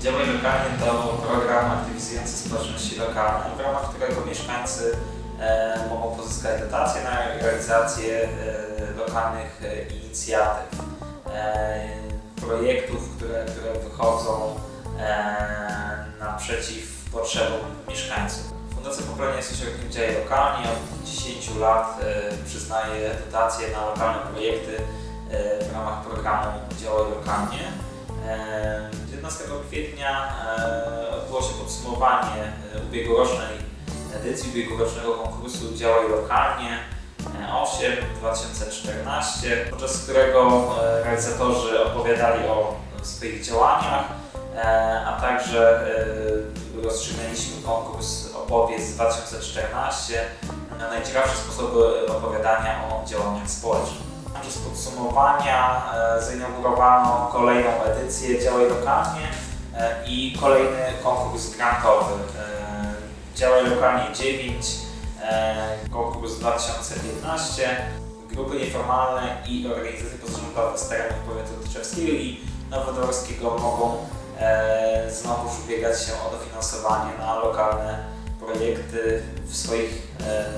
Działaj lokalnie to program aktywizujący społeczności lokalne, w ramach którego mieszkańcy e, mogą pozyskać dotacje na realizację e, lokalnych e, inicjatyw, projektów, które, które wychodzą naprzeciw potrzebom mieszkańców. Fundacja Pokolenia ośrodkiem działań lokalnie. Od 10 lat przyznaje dotacje na lokalne projekty w ramach programu Działaj Lokalnie. E, 11 kwietnia e, odbyło się podsumowanie e, ubiegłorocznej edycji ubiegłorocznego konkursu Działaj Lokalnie e, 8 2014, podczas którego e, realizatorzy opowiadali o swoich działaniach, e, a także e, rozstrzygnęliśmy konkurs Opowiedz 2014 na najciekawsze sposoby opowiadania o działaniach społecznych. Podczas podsumowania e, zainaugurowano kolejną edycję Działaj Lokalnie e, i kolejny konkurs grantowy. E, Działaj Lokalnie 9, e, konkurs 2015, grupy nieformalne i organizacje pozarządowe z terenów powiatu tyczewskiego i nowodworskiego mogą znowuż ubiegać się o dofinansowanie na lokalne projekty w swoich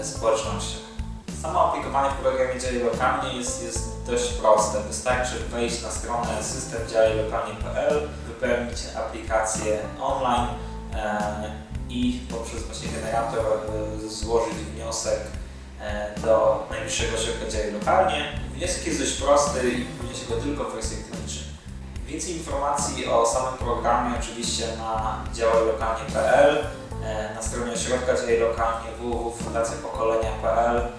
społecznościach. Samo aplikowanie programie Działaj Lokalnie jest, jest dość proste. Wystarczy wejść na stronę systemdziałajlokalnie.pl, wypełnić aplikację online e, i poprzez właśnie generator e, złożyć wniosek e, do najbliższego ośrodka Działaj Lokalnie. Wniosek jest dość prosty i wypełnia się go tylko w wersji elektronicznej. Więcej informacji o samym programie oczywiście na działajlokalnie.pl, na stronie ośrodka Działaj Lokalnie www.fundacjapokolenia.pl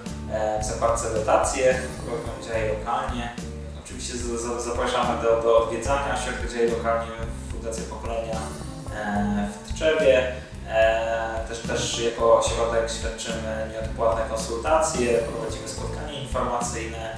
w zakładce dotacje, program Działaj Lokalnie. Oczywiście zapraszamy do, do odwiedzania ośrodka Działaj Lokalnie Fundacja Pokolenia e, w Tczewie. E, Też, też jako ośrodek świadczymy nieodpłatne konsultacje, prowadzimy spotkania informacyjne,